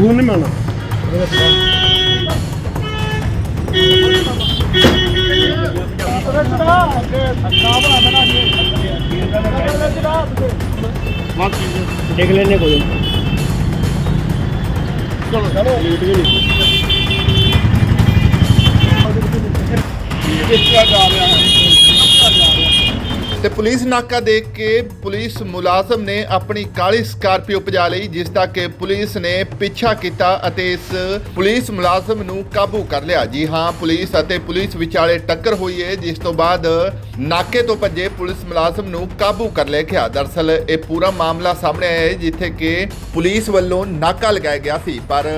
Phone ਨਹੀਂ ਮਿਲਣਾ। ਦੇਖ ਲੈਣੇ ਕੋਈ। ਚਲੋ ਚਲੋ। ਲੇਟ ਵੀ ਨਹੀਂ ਕਿੱਥੇ ਜਾ ਰਿਹਾ ਹੈ? ਤੇ ਪੁਲਿਸ ਨਾਕਾ ਦੇਖ ਕੇ ਪੁਲਿਸ ਮੁਲਾਜ਼ਮ ਨੇ ਆਪਣੀ ਕਾਲੀ ਸਕਾਰਪੀਓ ਭਜਾ ਲਈ, ਜਿਸ ਦਾ ਕਿ ਪੁਲਿਸ ਨੇ ਪਿੱਛਾ ਕੀਤਾ ਅਤੇ ਇਸ ਪੁਲਿਸ ਮੁਲਾਜ਼ਮ ਨੂੰ ਕਾਬੂ ਕਰ ਲਿਆ। ਜੀ ਹਾਂ, ਪੁਲਿਸ ਅਤੇ ਪੁਲਿਸ ਵਿਚਾਲੇ ਟੱਕਰ ਹੋਈ ਹੈ ਜਿਸ ਤੋਂ ਬਾਅਦ ਨਾਕੇ ਤੋਂ ਭੱਜੇ ਪੁਲਿਸ ਮੁਲਾਜ਼ਮ ਨੂੰ ਕਾਬੂ ਕਰ ਲਿਆ ਗਿਆ ਦਰਸਲ, ਇਹ ਪੂਰਾ ਮਾਮਲਾ ਸਾਹਮਣੇ ਆਇਆ ਹੈ ਜਿੱਥੇ ਕਿ ਪੁਲਿਸ ਵੱਲੋਂ ਨਾਕਾ ਲਗਾਇਆ ਗਿਆ ਸੀ। ਪਰ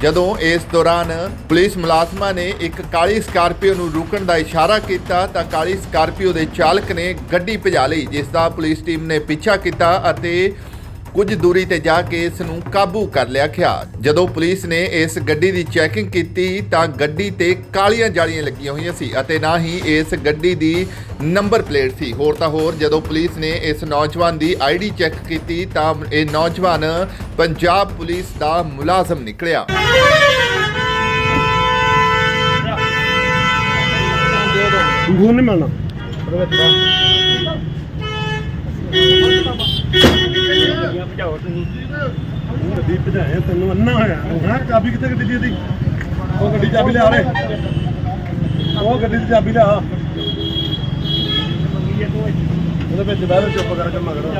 ਜਦੋਂ ਇਸ ਦੌਰਾਨ ਪੁਲਿਸ ਮੁਲਾਜ਼ਮਾਂ ਨੇ ਇੱਕ ਕਾਲੀ ਸਕਾਰਪੀਓ ਨੂੰ ਰੁਕਣ ਦਾ ਇਸ਼ਾਰਾ ਕੀਤਾ ਤਾਂ ਕਾਲੀ ਸਕਾਰਪੀਓ ਦੇ ਚਾਲਕ ਨੇ ਗੱਡੀ ਭਜਾ ਲਈ, ਜਿਸ ਦਾ ਪੁਲਿਸ ਟੀਮ ਨੇ ਪਿੱਛਾ ਕੀਤਾ ਅਤੇ ਕੁਝ ਦੂਰੀ ਤੇ ਜਾ ਕੇ ਇਸ ਨੂੰ ਕਾਬੂ ਕਰ ਲਿਆ ਗਿਆ। ਜਦੋਂ ਪੁਲਿਸ ਨੇ ਇਸ ਗੱਡੀ ਦੀ ਚੈਕਿੰਗ ਕੀਤੀ, ਤਾਂ ਗੱਡੀ ਤੇ ਕਾਲੀਆਂ ਜਾਲੀਆਂ ਲੱਗੀਆਂ ਹੋਈਆਂ ਸੀ ਅਤੇ ਨਾ ਹੀ ਇਸ ਗੱਡੀ ਦੀ ਨੰਬਰ ਪਲੇਟ ਸੀ। ਹੋਰ ਤਾਂ ਹੋਰ, ਜਦੋਂ ਪੁਲਿਸ ਨੇ ਇਸ ਨੌਜਵਾਨ ਦੀ ਆਈਡੀ ਚੈੱਕ ਕੀਤੀ, ਤਾਂ ਇਹ ਨੌਜਵਾਨ ਪੰਜਾਬ ਪੁਲਿਸ ਦਾ ਮੁਲਾਜ਼ਮ ਨਿਕਲਿਆ। ਫੋਨ ਨਹੀਂ ਮਿਲਣਾ। ਉਹਦੇ ਵਿੱਚ ਭਜਾਓ ਤੁਸੀਂ। ਗੱਡੀ ਭਜਾਏ ਤੈਨੂੰ ਅੰਨਾ ਹੋਇਆ। ਹਾਂ ਚਾਬੀ ਕਿੱਥੇ ਗੱਡੀ ਦੀ ਇਹਦੀ? ਉਹ ਗੱਡੀ ਚਾਬੀ ਲਿਆ ਲੈ ਉਹ ਗੱਡੀ ਦੀ ਚਾਬੀ ਲਿਆ। ਉਹਦੇ ਵਿੱਚ ਬਾਹਰ ਚੁੱਪ ਕਰਕੇ ਮਗਰੋ।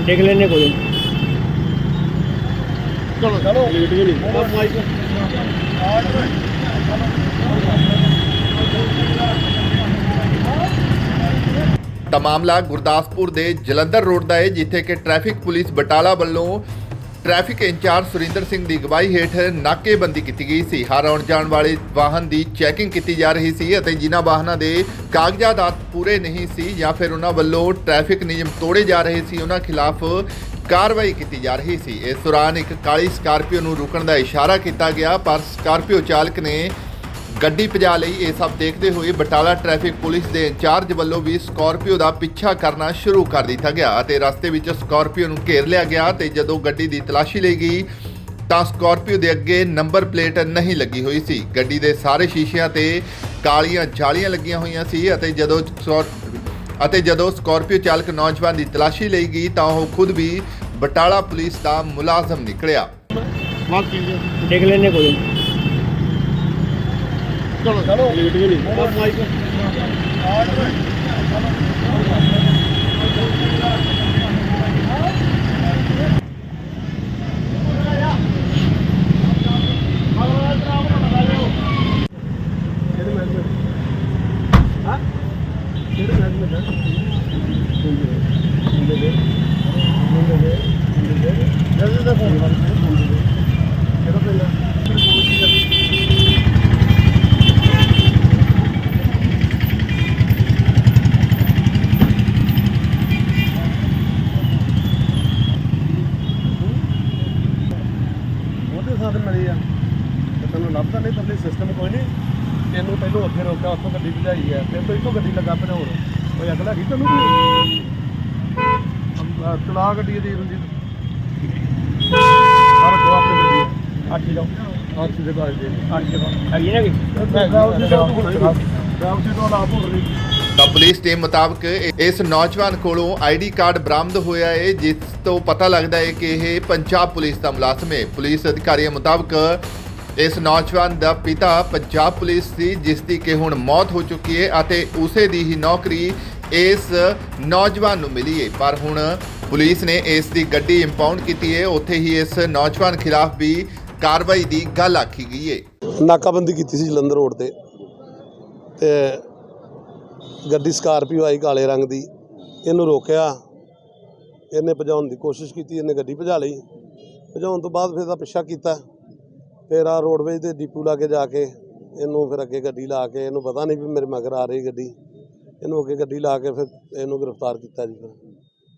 ਦੇਖ ਲੈਣੇ ਕੋਈ ਚਲੋ ਚਲੋ ਲੇਟ ਵੀ ਨਹੀਂ ਤਾਂ ਮਾਮਲਾ ਗੁਰਦਾਸਪੁਰ ਦੇ ਜਲੰਧਰ ਰੋਡ ਦਾ ਹੈ, ਜਿੱਥੇ ਕਿ ਟ੍ਰੈਫਿਕ ਪੁਲਿਸ ਬਟਾਲਾ ਵੱਲੋਂ ਟ੍ਰੈਫਿਕ ਇੰਚਾਰਜ ਸੁਰਿੰਦਰ ਸਿੰਘ ਦੀ ਅਗਵਾਈ ਹੇਠ ਨਾਕੇਬੰਦੀ ਕੀਤੀ ਗਈ ਸੀ। ਹਰ ਆਉਣ ਜਾਣ ਵਾਲੇ ਵਾਹਨ ਦੀ ਚੈਕਿੰਗ ਕੀਤੀ ਜਾ ਰਹੀ ਸੀ ਅਤੇ ਜਿਨ੍ਹਾਂ ਵਾਹਨਾਂ ਦੇ ਕਾਗਜ਼ਾਤ ਪੂਰੇ ਨਹੀਂ ਸੀ ਜਾਂ ਫਿਰ ਉਹਨਾਂ ਵੱਲੋਂ ਟ੍ਰੈਫਿਕ ਨਿਯਮ ਤੋੜੇ ਜਾ ਰਹੇ ਸੀ, ਉਹਨਾਂ ਖਿਲਾਫ ਕਾਰਵਾਈ ਕੀਤੀ ਜਾ ਰਹੀ ਸੀ। ਇਸ ਦੌਰਾਨ ਇੱਕ ਕਾਲੀ ਸਕਾਰਪੀਓ ਨੂੰ ਰੁਕਣ ਦਾ ਇਸ਼ਾਰਾ ਕੀਤਾ ਗਿਆ, ਪਰ ਸਕਾਰਪੀਓ ਚਾਲਕ ਨੇ ਗੱਡੀ ਭਜਾ ਲਈ। ਇਹ ਸਭ ਦੇਖਦੇ ਹੋਏ ਬਟਾਲਾ ਟ੍ਰੈਫਿਕ ਪੁਲਿਸ ਦੇ ਇੰਚਾਰਜ ਵੱਲੋਂ ਵੀ ਸਕਾਰਪੀਓ ਦਾ ਪਿੱਛਾ ਕਰਨਾ ਸ਼ੁਰੂ ਕਰ ਦਿੱਤਾ ਗਿਆ ਅਤੇ ਰਸਤੇ ਵਿੱਚ ਸਕਾਰਪੀਓ ਨੂੰ ਘੇਰ ਲਿਆ ਗਿਆ ਤੇ ਜਦੋਂ ਗੱਡੀ ਦੀ ਤਲਾਸ਼ੀ ਲਈ ਗਈ ਤਾਂ ਸਕਾਰਪੀਓ ਦੇ ਅੱਗੇ ਨੰਬਰ ਪਲੇਟ ਨਹੀਂ ਲੱਗੀ ਹੋਈ ਸੀ। ਗੱਡੀ ਦੇ ਸਾਰੇ ਸ਼ੀਸ਼ਿਆਂ ਤੇ ਕਾਲੀਆਂ ਜਾਲੀਆਂ ਲੱਗੀਆਂ ਹੋਈਆਂ ਸੀ ਅਤੇ ਜਦੋਂ ਸਕੌਰ- ਅਤੇ ਜਦੋਂ ਸਕਾਰਪੀਓ ਚਾਲਕ ਨੌਜਵਾਨ ਦੀ ਤਲਾਸ਼ੀ ਲਈ ਗਈ ਤਾਂ ਉਹ ਖੁਦ ਵੀ ਬਟਾਲਾ ਪੁਲਿਸ ਦਾ ਮੁਲਾਜ਼ਮ ਨਿਕਲਿਆ। ਦੇਖ ਲੈਣੇ ਕੋਈ। ਚਲੋ ਚਲੋ ਲੇਟ ਵੀ ਨਹੀਂ ਉਹਦੇ ਸਾਥ ਮਿਲੀ ਆ ਤੇ ਤੈਨੂੰ ਲੱਭਦਾ ਨਹੀਂ ਤੇਰੇ ਸਿਸਟਮ ਕੋਈ ਨਹੀਂ ਤੈਨੂੰ ਪਹਿਲੋਂ ਅੱਗੇ ਰੋਕਿਆ ਉੱਥੋਂ ਗੱਡੀ ਭਜਾਈ ਆ ਫਿਰ ਤੋਂ ਇੱਥੋਂ ਗੱਡੀ ਲੱਗਾ ਹੋਰ ਕੋਈ ਅਗਲਾ ਕੀ ਤੈਨੂੰ ਕੋਈ ਚਲਾ ਗੱਡੀ ਦੀ ਰਣਜੀਤ ਹਰ ਕੋ ਆਪਣੀ ਗੱਡੀ ਅੱਠ ਜਾਓ ਅੱਠ ਦੇ ਬਾਰੇ ਦੇ ਅੱਠ ਜਾਓ ਨਾ ਕੀ ਰਾਮ ਤੋਂ ਲਾਭ ਹੋ ਰਹੀ ਤਾਂ ਪੁਲਿਸ ਦੇ ਮੁਤਾਬਕ ਇਸ ਨੌਜਵਾਨ ਕੋਲੋਂ ਆਈਡੀ ਕਾਰਡ ਬਰਾਮਦ ਹੋਇਆ ਹੈ ਜਿਸ ਤੋਂ ਪਤਾ ਲੱਗਦਾ ਹੈ ਕਿ ਇਹ ਪੰਜਾਬ ਪੁਲਿਸ ਦਾ ਮੁਲਾਜ਼ਮ ਹੈ ਪੁਲਿਸ ਅਧਿਕਾਰੀਆਂ ਮੁਤਾਬਕ ਇਸ ਨੌਜਵਾਨ ਦਾ ਪਿਤਾ ਪੰਜਾਬ ਪੁਲਿਸ ਸੀ, ਜਿਸ ਦੀ ਕਿ ਹੁਣ ਮੌਤ ਹੋ ਚੁੱਕੀ ਹੈ ਅਤੇ ਉਸੇ ਦੀ ਹੀ ਨੌਕਰੀ ਇਸ ਨੌਜਵਾਨ ਨੂੰ ਮਿਲੀ ਹੈ ਪਰ ਹੁਣ ਪੁਲਿਸ ਨੇ ਇਸ ਦੀ ਗੱਡੀ ਇੰਪਾਊਂਡ ਕੀਤੀ ਹੈ ਉੱਥੇ ਹੀ ਇਸ ਨੌਜਵਾਨ ਖਿਲਾਫ ਵੀ ਕਾਰਵਾਈ ਦੀ ਗੱਲ ਆਖੀ ਗਈ ਹੈ ਨਾਕਾਬੰਦੀ ਕੀਤੀ ਸੀ ਜਲੰਧਰ ਰੋਡ ਤੇ। ਤੇ ਗੱਡੀ ਸਕਾਰਪੀਓ ਆਈ ਕਾਲੇ ਰੰਗ ਦੀ, ਇਹਨੂੰ ਰੋਕਿਆ। ਇਹਨੇ ਭਜਾਉਣ ਦੀ ਕੋਸ਼ਿਸ਼ ਕੀਤੀ, ਇਹਨੇ ਗੱਡੀ ਭਜਾ ਲਈ। ਭਜਾਉਣ ਤੋਂ ਬਾਅਦ ਫਿਰ ਇਹਦਾ ਪਿੱਛਾ ਕੀਤਾ। ਫਿਰ ਆ ਰੋਡਵੇਜ ਦੇ ਡੀਪੂ ਲਾ ਕੇ ਜਾ ਕੇ ਇਹਨੂੰ ਫਿਰ ਅੱਗੇ ਗੱਡੀ ਲਾ ਕੇ, ਇਹਨੂੰ ਪਤਾ ਨਹੀਂ ਵੀ ਮੇਰੇ ਮਗਰ ਆ ਰਹੀ ਗੱਡੀ। ਇਹਨੂੰ ਅੱਗੇ ਗੱਡੀ ਲਾ ਕੇ ਫਿਰ ਇਹਨੂੰ ਗ੍ਰਿਫਤਾਰ ਕੀਤਾ ਜੀ ਫਿਰ।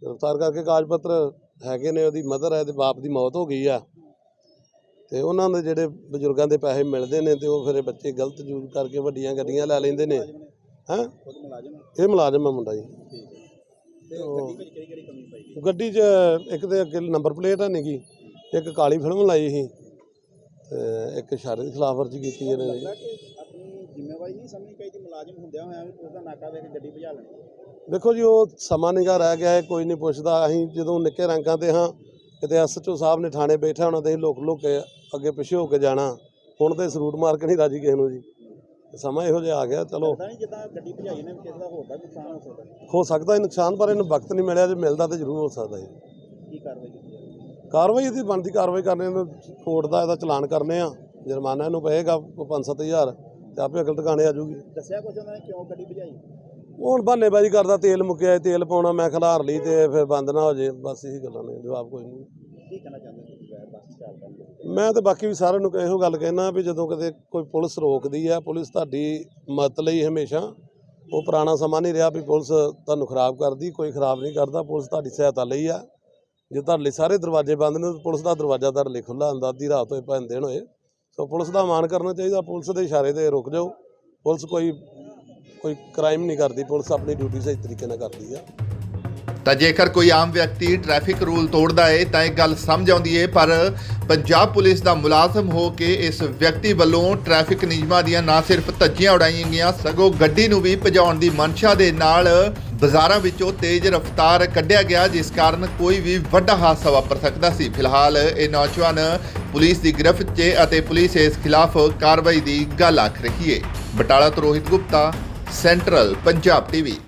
ਗ੍ਰਿਫਤਾਰ ਕਰਕੇ ਕਾਗਜ਼ ਪੱਤਰ ਹੈਗੇ ਨੇ, ਉਹਦੀ ਮਦਰ ਹੈ ਤੇ ਬਾਪ ਦੀ ਮੌਤ ਹੋ ਗਈ ਆ। ਤੇ ਉਹਨਾਂ ਦੇ ਜਿਹੜੇ ਬਜ਼ੁਰਗਾਂ ਦੇ ਪੈਸੇ ਮਿਲਦੇ ਨੇ ਤੇ ਉਹ ਫਿਰ ਬੱਚੇ ਗਲਤ ਯੂਜ਼ ਕਰਕੇ ਵੱਡੀਆਂ ਗੱਡੀਆਂ ਲੈ ਲੈਂਦੇ ਨੇ। ਹੈਂ? ਇਹ ਮੁਲਾਜ਼ਮ ਆ ਮੁੰਡਾ ਜੀ। ਗੱਡੀ 'ਚ ਇੱਕ ਤੇ ਅੱਗੇ ਨੰਬਰ ਪਲੇਟ ਹੈ ਨੀਗੀ ਇੱਕ ਕਾਲੀ ਫਿਲਮ ਲਾਈ ਸੀ ਤੇ ਇੱਕ ਇਸ਼ਾਰੇ ਦੀ ਖਿਲਾਫਵਰਜੀ ਕੀਤੀ ਇਹਨੇ ਆਪਣੀ ਜ਼ਿੰਮੇਵਾਰੀ ਨਹੀਂ ਸਮਝਣੀ ਚਾਹੀਦੀ ਮੁਲਾਜ਼ਮ ਹੁੰਦਿਆਂ ਹੋਇਆਂ ਉਸ ਦਾ ਨਾਕਾ ਵੇਖ ਕੇ ਗੱਡੀ ਭਜਾ ਲੈਣੀ। ਦੇਖੋ ਜੀ ਉਹ ਸਮਾਂ ਨਿਗਾ ਰਹਿ ਗਿਆ ਹੈ ਕੋਈ ਨਹੀਂ ਪੁੱਛਦਾ। ਅਸੀਂ ਜਦੋਂ ਨਿੱਕੇ ਰੰਗਾਂ ਤੇ ਹਾਂ ਕਿਤੇ ਐਸਐਚਓ ਸਾਹਿਬ ਨੇ ਥਾਣੇ ਬੈਠਾ ਹੋਣਾ ਤੇ ਅਸੀਂ ਲੁਕ ਲੁਕ ਅੱਗੇ ਪਿੱਛੇ ਹੋ ਕੇ ਜਾਣਾ। ਹੁਣ ਤੇ ਸਰੂਟ ਮਾਰ ਕੇ ਨਹੀਂ ਰਾਜੀ ਕਿਸੇ ਨੂੰ ਜੀ। ਸਮਾਂ ਇਹੋ ਜਿਹਾ ਆ ਗਿਆ ਚਲੋ। ਪਤਾ ਨਹੀਂ ਜਿੱਦਾਂ ਗੱਡੀ ਭਜਾਈ ਨੇ ਕਿਸੇ ਦਾ ਹੋਰ ਦਾ ਵੀ ਨੁਕਸਾਨ ਹੋ ਸਕਦਾ। ਹੈ। ਹੋ ਸਕਦਾ ਹੈ ਨੁਕਸਾਨ ਪਰ ਇਹਨੂੰ ਵਕਤ ਨਹੀਂ ਮਿਲਿਆ ਜੇ ਮਿਲਦਾ ਤੇ ਜ਼ਰੂਰ ਹੋ ਸਕਦਾ ਹੈ ਕੀ ਕਾਰਵਾਈ ਕੀਤੀ ਜਾਵੇ? ਕਾਰਵਾਈ ਇਹਦੀ ਬਣਦੀ ਕਾਰਵਾਈ ਕਰਨੇ ਨੂੰ ਕੋਰਟ ਦਾ ਇਹਦਾ ਚਲਾਨ ਕਰਨੇ ਆ। ਜੁਰਮਾਨਾ ਇਹਨੂੰ ਪਏਗਾ ਕੋਈ 5-7000 ਤੇ ਆਪੇ ਅਕਲ ਟਿਕਾਣੇ ਆ ਜੂਗੀ ਦੱਸਿਆ ਕੁਝ ਉਹਨਾਂ ਨੇ ਕਿਉਂ ਗੱਡੀ ਭਜਾਈ? ਉਹ ਹੁਣ ਬਹਾਨੇਬਾਜ਼ੀ ਕਰਦਾ ਤੇਲ ਮੁੱਕਿਆ ਤੇਲ ਪਾਉਣਾ ਮੈਂ ਖਿਲਾਰ ਲਈ ਤੇ ਫਿਰ ਬੰਦ ਨਾ ਹੋ ਜੇ ਬਸ ਇਹੀ ਗੱਲਾਂ ਨੇ ਜਵਾਬ ਕੋਈ ਨਹੀਂ। ਕੀ ਕਹਿਣਾ ਚਾਹੁੰਦੇ ਤੁਸੀਂ ਵੈਰ ਬੱਸ ਚਾਲਕਾਂ ਨੂੰ ਮੈਂ ਤਾਂ ਬਾਕੀ ਵੀ ਸਾਰਿਆਂ ਨੂੰ ਇਹੋ ਗੱਲ ਕਹਿਣਾ ਵੀ ਜਦੋਂ ਕਦੇ ਕੋਈ ਪੁਲਿਸ ਰੋਕਦੀ ਆ, ਪੁਲਿਸ ਤੁਹਾਡੀ ਮਦਦ ਲਈ ਹਮੇਸ਼ਾ, ਉਹ ਪੁਰਾਣਾ ਸਮਾਂ ਨਹੀਂ ਰਿਹਾ ਵੀ ਪੁਲਿਸ ਤੁਹਾਨੂੰ ਖਰਾਬ ਕਰਦੀ, ਕੋਈ ਖਰਾਬ ਨਹੀਂ ਕਰਦਾ, ਪੁਲਿਸ ਤੁਹਾਡੀ ਸਹਾਇਤਾ ਲਈ ਆ। ਜੇ ਤੁਹਾਡੇ ਲਈ ਸਾਰੇ ਦਰਵਾਜ਼ੇ ਬੰਦ ਨੇ, ਤਾਂ ਪੁਲਿਸ ਦਾ ਦਰਵਾਜ਼ਾ ਤੁਹਾਡੇ ਲਈ ਖੁੱਲਾ ਹੁੰਦਾ, ਅੱਧੀ ਰਾਤ ਹੋਏ ਭਾਵੇਂ ਦਿਨ ਹੋਏ। ਸੋ ਪੁਲਿਸ ਦਾ ਮਾਣ ਕਰਨਾ ਚਾਹੀਦਾ, ਪੁਲਿਸ ਦੇ ਇਸ਼ਾਰੇ ਤੇ ਰੁਕ ਜਾਓ। ਪੁਲਿਸ ਕੋਈ ਕੋਈ ਕ੍ਰਾਈਮ ਨਹੀਂ ਕਰਦੀ, ਪੁਲਿਸ ਆਪਣੀ ਡਿਊਟੀ ਸਹੀ ਤਰੀਕੇ ਨਾਲ ਕਰਦੀ ਆ। ਤਾਂ ਜੇਕਰ ਕੋਈ ਆਮ ਵਿਅਕਤੀ ਟ੍ਰੈਫਿਕ ਰੂਲ ਤੋੜਦਾ ਏ, ਤਾਂ ਇਹ ਗੱਲ ਸਮਝ ਆਉਂਦੀ ਏ, ਪਰ ਪੰਜਾਬ ਪੁਲਿਸ ਦਾ ਮੁਲਾਜ਼ਮ ਹੋ ਕੇ ਇਸ ਵਿਅਕਤੀ ਵੱਲੋਂ ਟ੍ਰੈਫਿਕ ਨਿਯਮਾਂ ਦੀਆਂ ਨਾ ਸਿਰਫ ਧੱਜੀਆਂ ਉਡਾਈਆਂ ਗਈਆਂ, ਸਗੋਂ ਗੱਡੀ ਨੂੰ ਵੀ ਭਜਾਉਣ ਦੀ ਮਨਸ਼ਾ ਦੇ ਨਾਲ ਬਾਜ਼ਾਰਾਂ ਵਿੱਚੋਂ ਤੇਜ਼ ਰਫ਼ਤਾਰ ਕੱਢਿਆ ਗਿਆ, ਜਿਸ ਕਾਰਨ ਕੋਈ ਵੀ ਵੱਡਾ ਹਾਦਸਾ ਵਾਪਰ ਸਕਦਾ ਸੀ। ਫਿਲਹਾਲ ਇਹ ਨੌਜਵਾਨ ਪੁਲਿਸ ਦੀ ਗ੍ਰਿਫਤ 'ਚ ਅਤੇ ਪੁਲਿਸ ਇਸ ਖਿਲਾਫ ਕਾਰਵਾਈ ਦੀ ਗੱਲ ਆਖ ਰਹੀ ਏ। ਬਟਾਲਾ ਤੋਂ ਰੋਹਿਤ ਗੁਪਤਾ, ਸੈਂਟਰਲ ਪੰਜਾਬ ਟੀਵੀ।